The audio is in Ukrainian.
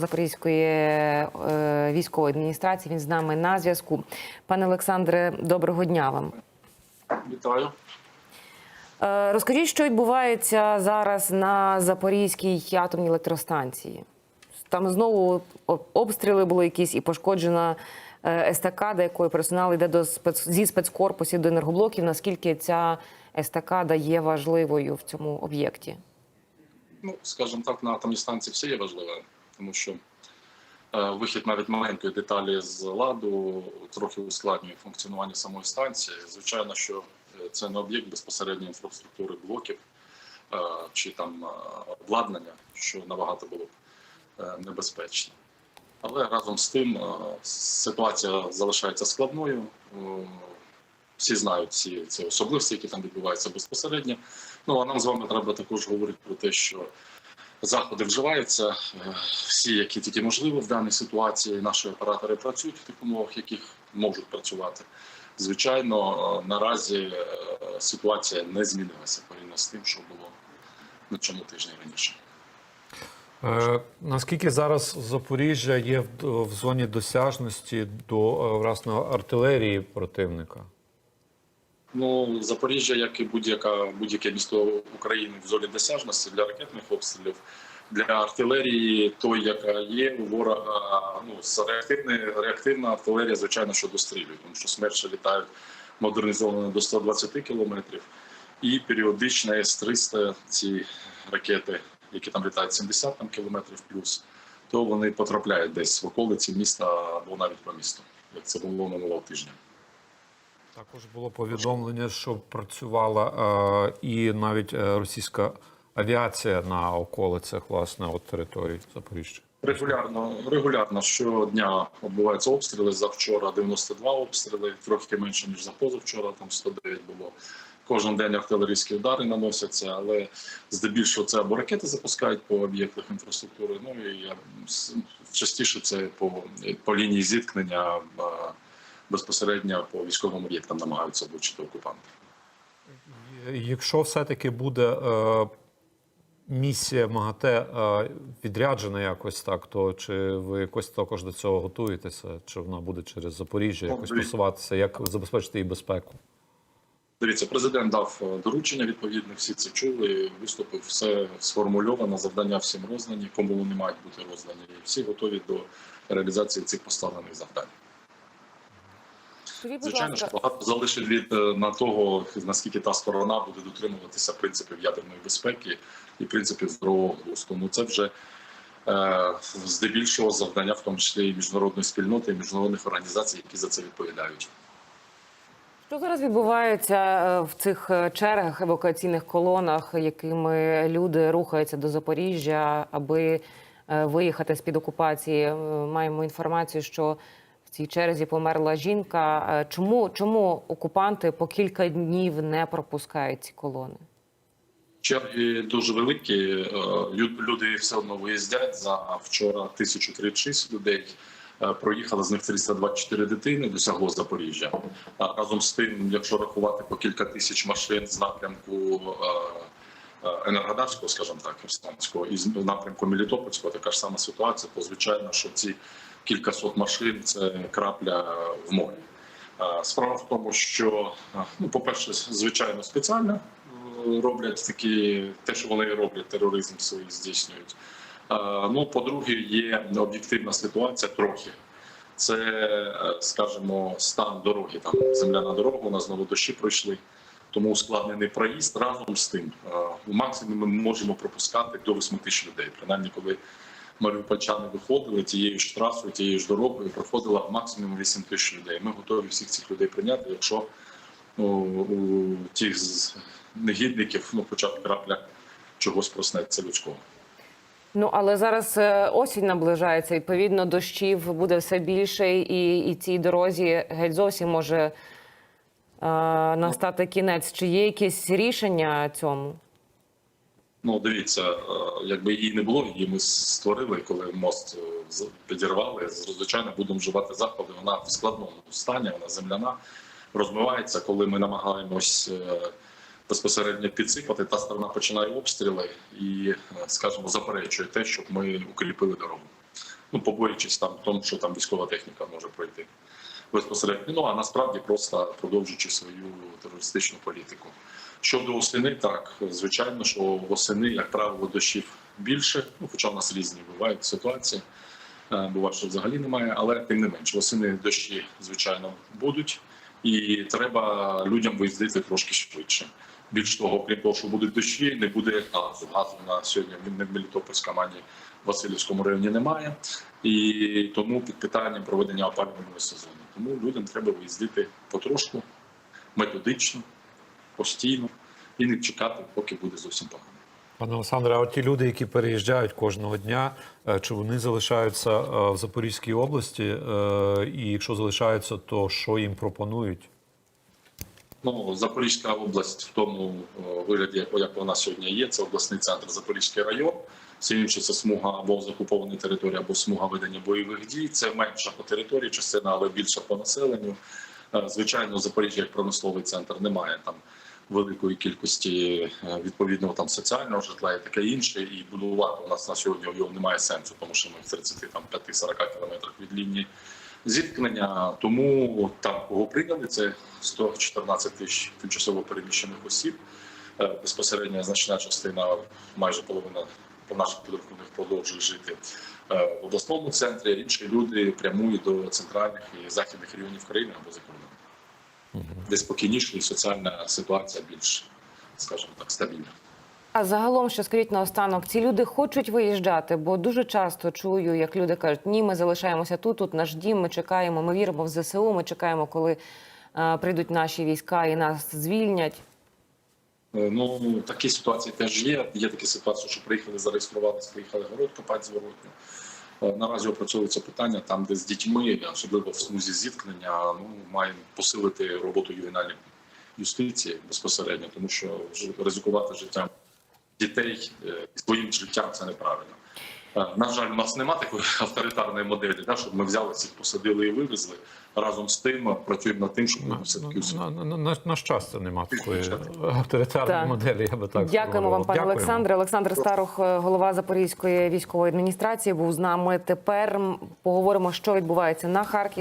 Запорізької е, військової адміністрації. Він з нами на зв'язку. Пане Олександре, доброго дня вам. Вітаю. Е, Розкажіть, що відбувається зараз на Запорізькій атомній електростанції. Там знову обстріли були якісь і пошкоджена е, естакада, якою персонал йде до спец... зі спецкорпусів до енергоблоків. Наскільки ця естакада є важливою в цьому об'єкті? Ну, скажімо так, на атомній станції все є важливе, тому що е, вихід навіть маленької деталі з ладу трохи ускладнює функціонування самої станції. Звичайно, що е, це не об'єкт безпосередньої інфраструктури блоків е, чи там обладнання, що набагато було б небезпечно. Але разом з тим ситуація залишається складною. Всі знають ці, ці особливості, які там відбуваються безпосередньо. Ну а нам з вами треба також говорити про те, що заходи вживаються, е, всі, які тільки можливо в даній ситуації. Наші оператори працюють в тих умовах, яких можуть працювати. Звичайно, е, наразі е, ситуація не змінилася порівняно з тим, що було на цьому тижні раніше. Е, наскільки зараз Запоріжжя є в, в зоні досяжності до власне артилерії противника? Ну, Запоріжжя, як і будь-яка будь-яке місто України в зоні досяжності для ракетних обстрілів, для артилерії, той, яка є у ворога, ну з реактивна артилерія, звичайно, що дострілює, тому що смерчі літають модернізовані до 120 кілометрів, і періодично С-300, ці ракети, які там літають 70 там, кілометрів плюс, то вони потрапляють десь в околиці міста або навіть по місту, як це було минулого тижня. Також було повідомлення, що працювала е, і навіть е, російська авіація на околицях власне от території Запоріжжя. Регулярно, регулярно щодня відбуваються обстріли. Завчора 92 обстріли, трохи менше ніж за позавчора. Там 109 було. Кожен день артилерійські удари наносяться, але здебільшого це або ракети запускають по об'єктах інфраструктури. Ну і частіше це по, по лінії зіткнення безпосередньо по військовим об'єктам намагаються влучити окупанти. Якщо все-таки буде е, місія МАГАТЕ е, відряджена якось так, то чи ви якось також до цього готуєтеся? Чи вона буде через Запоріжжя якось Добре. посуватися? Як забезпечити її безпеку? Дивіться, президент дав е, доручення відповідне, всі це чули. Виступив все сформульовано, завдання всім роздані, кому вони мають бути роздані. Всі готові до реалізації цих поставлених завдань. Скажіть, будь Звичайно, що багато залишить від е, на того, наскільки та сторона буде дотримуватися принципів ядерної безпеки і принципів здорового глузду. Ну це вже е, здебільшого завдання, в тому числі і міжнародної спільноти, і міжнародних організацій, які за це відповідають. що зараз відбувається е, в цих е, чергах евакуаційних колонах, якими люди рухаються до Запоріжжя, аби виїхати з під окупації? Маємо інформацію, що цій черзі померла жінка. Е, Чому чому окупанти по кілька днів не пропускають ці колони? Черги дуже великі. е, Люди все одно виїздять за вчора 1036 людей. е, Проїхало з них 324 дитини, досягло Запоріжжя. Разом з тим, якщо рахувати по кілька тисяч машин з напрямку Енергодарського, скажімо так, Херсонського, і з напрямку Мелітопольського, така ж сама ситуація, то звичайно, що ці кількасот машин це крапля в морі. Е, Справа в тому, що е, ну, по-перше, звичайно, спеціально е, роблять такі, те, що вони роблять, тероризм свій здійснюють. Е, Ну, по-друге, є об'єктивна ситуація трохи. Це, е, скажімо, стан дороги. Там земляна дорога, у нас знову дощі пройшли, тому ускладнений проїзд разом з тим. е, У максимумі ми можемо пропускати до 8 тисяч людей. Принаймні, коли маріупольчани виходили тією ж трасою, тією ж дорогою, проходило максимум 8 тисяч людей. Ми готові всіх цих людей прийняти, якщо ну, у тих з негідників ну, б крапля чогось проснеться людського. Ну але зараз е, осінь наближається. Відповідно, дощів буде все більше, і, і цій дорозі геть зовсім може е, настати кінець. Чи є якісь рішення цьому? Ну, дивіться, е, якби її не було, її ми створили, коли мост е, підірвали. Звичайно, будемо вживати заходи. Вона в складному стані, вона земляна, розмивається. Коли ми намагаємось е, безпосередньо підсипати, та сторона починає обстріли і, скажімо, заперечує те, щоб ми укріпили дорогу. ну побоюючись там тому, що там військова техніка може пройти безпосередньо. Ну а насправді просто продовжуючи свою терористичну політику. Щодо осени, так звичайно, що восени, як правило, дощів більше. Ну, хоча в нас різні бувають ситуації. Е, Буває, що взагалі немає, але тим не менш, восени дощі, звичайно, будуть, і треба людям виїздити трошки швидше. Більш того, крім того, що будуть дощі, не буде газу. Газу на сьогодні в Мелітопольському ані в Васильівському районі немає, і тому під питанням проведення опалювального сезону. Тому людям треба виїздити потрошку, методично, постійно і не чекати, поки буде зовсім погано. Пане Олександре, а ті люди, які переїжджають кожного дня, е, чи вони залишаються е, в Запорізькій області? Е, І якщо залишаються, то що їм пропонують? Ну, Запорізька область в тому вигляді, як- вона сьогодні є, це обласний центр Запорізький район. Все інше це смуга або з окупованої території, або смуга ведення бойових дій. Це менша по території частина, але більша по населенню. Е, Звичайно, Запоріжжя як промисловий центр немає там великої кількості е, відповідного там соціального житла і таке інше. І будувати у нас на сьогодні його немає сенсу, тому що ми в 35-40 кілометрах від лінії зіткнення. Тому там кого прийняли, це 114 тисяч тимчасово переміщених осіб. Е, Безпосередньо значна частина, майже половина по наших підрахунках продовжує жити е, в обласному центрі. Інші люди прямують до центральних і західних регіонів країни або за кордоном, де спокійніше і соціальна ситуація більш, скажімо так, стабільна. А загалом, що скажіть наостанок, ці люди хочуть виїжджати, бо дуже часто чую, як люди кажуть, ні, ми залишаємося тут, тут наш дім, ми чекаємо, ми віримо в ЗСУ, ми чекаємо, коли е, прийдуть наші війська і нас звільнять. Е, Ну такі ситуації теж є. Є такі ситуації, що приїхали, зареєструвалися, приїхали город копати зворотньо. Е, Наразі опрацьовується питання там, де з дітьми, особливо в смузі зіткнення, ну маємо посилити роботу ювенальної юстиції безпосередньо, тому що ризикувати життям дітей е, своїм життям це неправильно. Е, На жаль, у нас немає такої авторитарної моделі, да, щоб ми взяли всіх, посадили і вивезли. Разом з тим працюємо над тим, щоб ми все таки усі На, на, на, на щастя, немає такої авторитарної Так. моделі, я би так Дякуємо вам, пане. Олександре. Олександр Старух, е, голова Запорізької військової адміністрації, був з нами. Тепер поговоримо, що відбувається на Харків.